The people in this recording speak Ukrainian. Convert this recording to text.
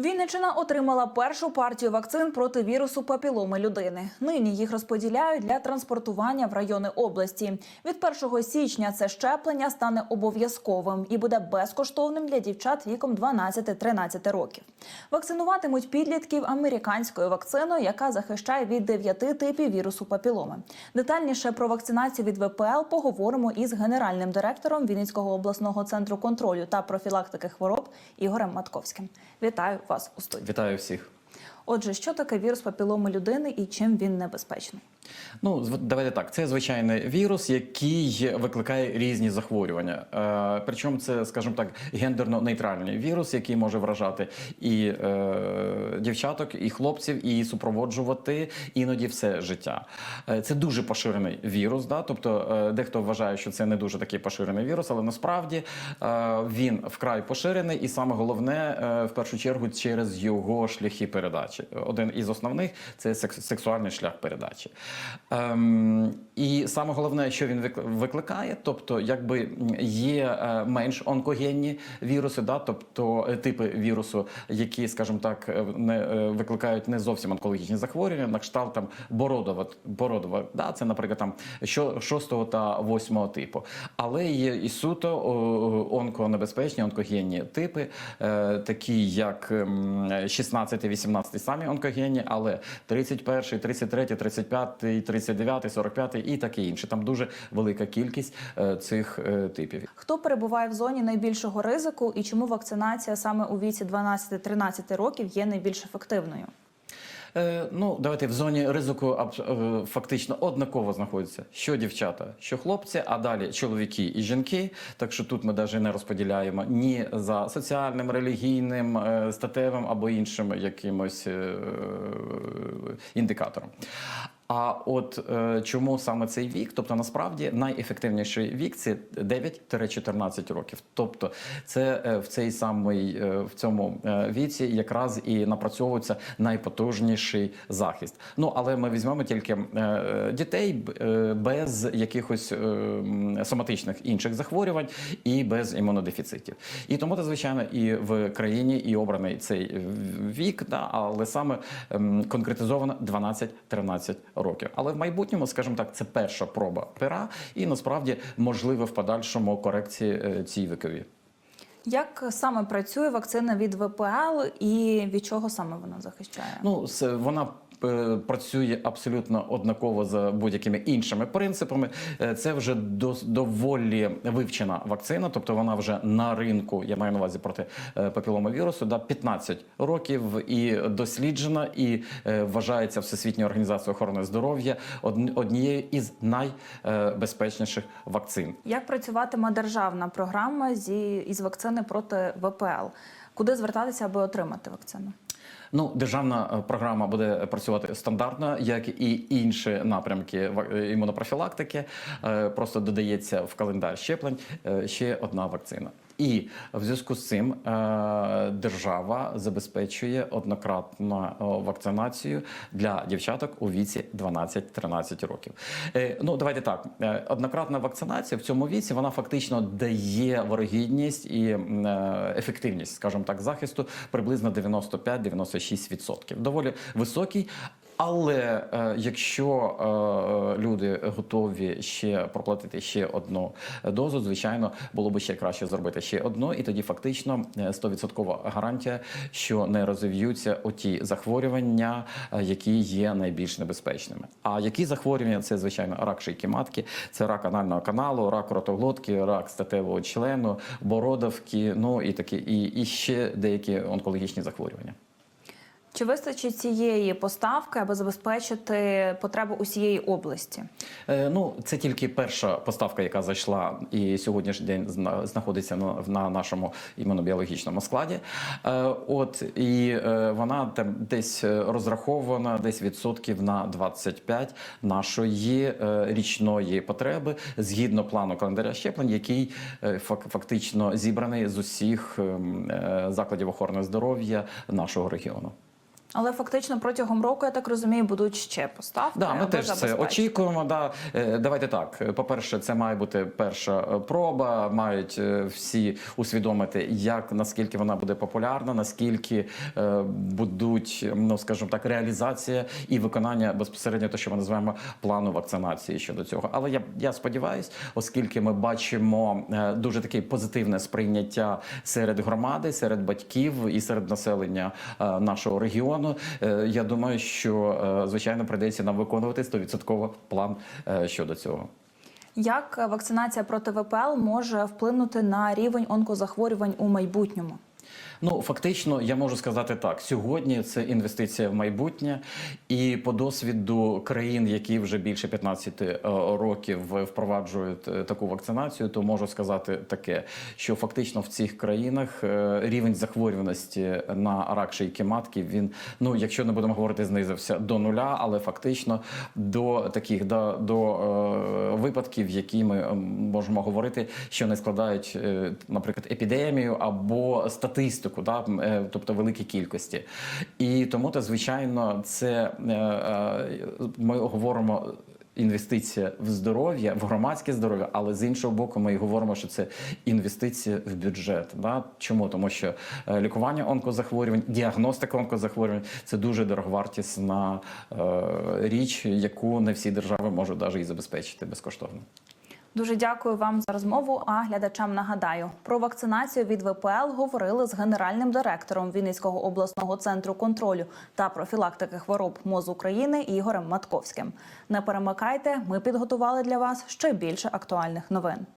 Вінниччина отримала першу партію вакцин проти вірусу папіломи людини. Нині їх розподіляють для транспортування в райони області. Від 1 січня це щеплення стане обов'язковим і буде безкоштовним для дівчат віком 12-13 років. Вакцинуватимуть підлітків американською вакциною, яка захищає від 9 типів вірусу папіломи. Детальніше про вакцинацію від ВПЛ поговоримо із генеральним директором Вінницького обласного центру контролю та профілактики хвороб Ігорем Матковським. Вітаю вас у студії. Вітаю всіх. Отже, що таке вірус папіломи людини і чим він небезпечний? Ну, давайте так. Це звичайний вірус, який викликає різні захворювання. Е, причому це, скажімо так, гендерно-нейтральний вірус, який може вражати і е, дівчаток, і хлопців, і супроводжувати іноді все життя. Е, це дуже поширений вірус. Да? Тобто, е, дехто вважає, що це не дуже такий поширений вірус, але насправді е, він вкрай поширений, і саме головне, е, в першу чергу, через його шляхи передачі. Один із основних це секс- сексуальний шлях передачі. Ем, і саме головне, що він викликає, тобто, якби є е, менш онкогенні віруси, да, тобто е, типи вірусу, які, скажімо так, е, не викликають не зовсім онкологічні захворювання, на кшталт там бородова, бородова, да, це, наприклад, там шостого та восьмого типу. Але є і суто онконебезпечні, онкогенні типи, такі як ем, 16, 18 самі онкогенні, але 31, 33, 35, 39, 45 і таке інше. Там дуже велика кількість е, цих е, типів. Хто перебуває в зоні найбільшого ризику і чому вакцинація саме у віці 12-13 років є найбільш ефективною? Е, ну, давайте в зоні ризику е, фактично однаково знаходяться що дівчата, що хлопці, а далі чоловіки і жінки. Так що тут ми навіть не розподіляємо ні за соціальним, релігійним, е, статевим або іншим якимось індикатором. А от е, чому саме цей вік? Тобто, насправді найефективніший вік це 9-14 років. Тобто, це е, в цей самий е, в цьому віці якраз і напрацьовується найпотужніший захист. Ну але ми візьмемо тільки дітей без якихось соматичних інших захворювань і без імунодефіцитів. І тому, то, звичайно, і в країні і обраний цей вік, да, але саме конкретизовано 12-13 років. Але в майбутньому, скажімо так, це перша проба пера, і насправді можливо в подальшому корекції е, цій вікові. Як саме працює вакцина від ВПЛ і від чого саме вона захищає? Ну, вона працює абсолютно однаково за будь-якими іншими принципами. Е, Це вже доволі вивчена вакцина, тобто вона вже на ринку, я маю на увазі проти е, папіломавірусу, да, 15 років і досліджена, і е, вважається Всесвітньою організацією охорони здоров'я одн- однією із найбезпечніших вакцин. Як працюватиме державна програма зі із вакцини проти ВПЛ? Куди звертатися, аби отримати вакцину? Ну, державна е, програма буде працювати стандартно, як і інші напрямки е, імунопрофілактики. Е, Просто додається в календар щеплень ще одна вакцина. І в зв'язку з цим е, держава забезпечує однократну вакцинацію для дівчаток у віці 12-13 років. Е, Ну давайте так. Е, Однократна вакцинація в цьому віці вона фактично дає ворогідність і ефективність, скажімо так, захисту приблизно 95-96%. Доволі високий. Але е, якщо е, люди готові ще проплатити ще одну дозу, звичайно, було б ще краще зробити ще одну, і тоді фактично е, 100% гарантія, що не розвіються оті захворювання, е, які є найбільш небезпечними. А які захворювання це звичайно рак шийки матки, це рак анального каналу, рак ротоглотки, рак статевого члену, бородавки, ну і такі, і, і ще деякі онкологічні захворювання. Чи вистачить цієї поставки, аби забезпечити потребу усієї області? Е, Ну, це тільки перша поставка, яка зайшла і сьогоднішній день зна- знаходиться на, на нашому імунобіологічному складі. Е, От і е, вона там десь е, розрахована, десь відсотків на 25 нашої е, річної потреби згідно плану календаря щеплень, який е, фак- фактично зібраний з усіх ем, е, закладів охорони здоров'я нашого регіону. Але фактично протягом року, я так розумію, будуть ще поставки. Да, ми теж це очікуємо. Да. Е, Давайте так. По-перше, це має бути перша е, проба. Мають е, всі усвідомити, як наскільки вона буде популярна, наскільки е, будуть, ну скажімо так, реалізація і виконання безпосередньо те, що ми називаємо плану вакцинації щодо цього. Але я, я сподіваюся, оскільки ми бачимо дуже таке позитивне сприйняття серед громади, серед батьків і серед населення нашого регіону. Е, Я думаю, що е, звичайно прийдеться нам виконувати 100% план е, щодо цього. Як вакцинація проти ВПЛ може вплинути на рівень онкозахворювань у майбутньому? Ну фактично, я можу сказати так: сьогодні це інвестиція в майбутнє, і по досвіду країн, які вже більше 15 е, років впроваджують е, таку вакцинацію, то можу сказати таке, що фактично в цих країнах е, рівень захворюваності на рак шийки матки він, ну якщо не будемо говорити, знизився до нуля, але фактично до таких до, до випадків, які ми можемо говорити, що не складають, наприклад, епідемію або статистику, да, е, тобто великі кількості. І тому, то, звичайно, це е, е, ми говоримо. Інвестиція в здоров'я, в громадське здоров'я, але з іншого боку, ми і говоримо, що це інвестиція в бюджет. Да? Чому? Тому що лікування онкозахворювань, діагностика онкозахворювань це дуже дороговартісна річ, яку не всі держави можуть навіть і забезпечити безкоштовно. Дуже дякую вам за розмову. А глядачам нагадаю про вакцинацію від ВПЛ говорили з генеральним директором Вінницького обласного центру контролю та профілактики хвороб МОЗ України Ігорем Матковським. Не перемикайте, ми підготували для вас ще більше актуальних новин.